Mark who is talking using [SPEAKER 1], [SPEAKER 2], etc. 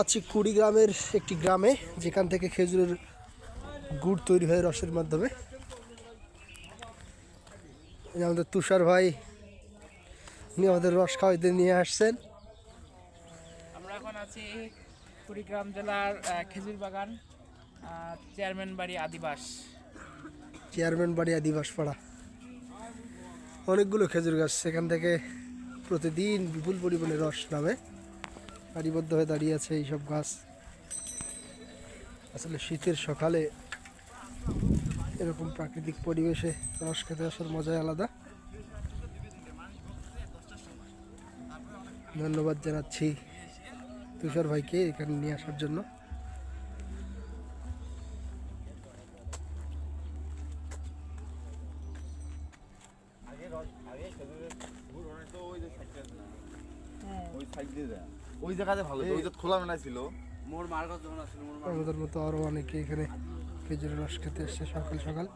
[SPEAKER 1] আছি কুড়িগ্রামের একটি গ্রামে যেখান থেকে খেজুরের গুড় তৈরি হয় রসের মাধ্যমে। আমাদের তুষার ভাই উনি আমাদের রস খাওয়াইতে নিয়ে আসছেন।
[SPEAKER 2] আমরা এখন আছি কুড়িগ্রাম জেলার খেজুর বাগান চেয়ারম্যান বাড়ি আদিবাস।
[SPEAKER 1] চেয়ারম্যান বাড়ি আদিবাস পাড়া অনেকগুলো খেজুর গাছ সেখান থেকে প্রতিদিন বিপুল পরিমাণে রস নামে। সারিবদ্ধ হয়ে দাঁড়িয়ে আছে এইসব গাছ। আসলে শীতের সকালে এরকম প্রাকৃতিক পরিবেশে রস খেতে আসার মজাই আলাদা। ধন্যবাদ জানাচ্ছি তুষার ভাইকে এখানে নিয়ে আসার জন্য।
[SPEAKER 3] ওই সাইড দিয়ে যায় ওই জায়গাতে ভালো ওই যে খোলা মেলা ছিল।
[SPEAKER 2] মোর যখন আসছিল মোর
[SPEAKER 1] আমাদের মতো আরও অনেকে এখানে খেজুরের রস খেতে এসছে সকাল সকাল।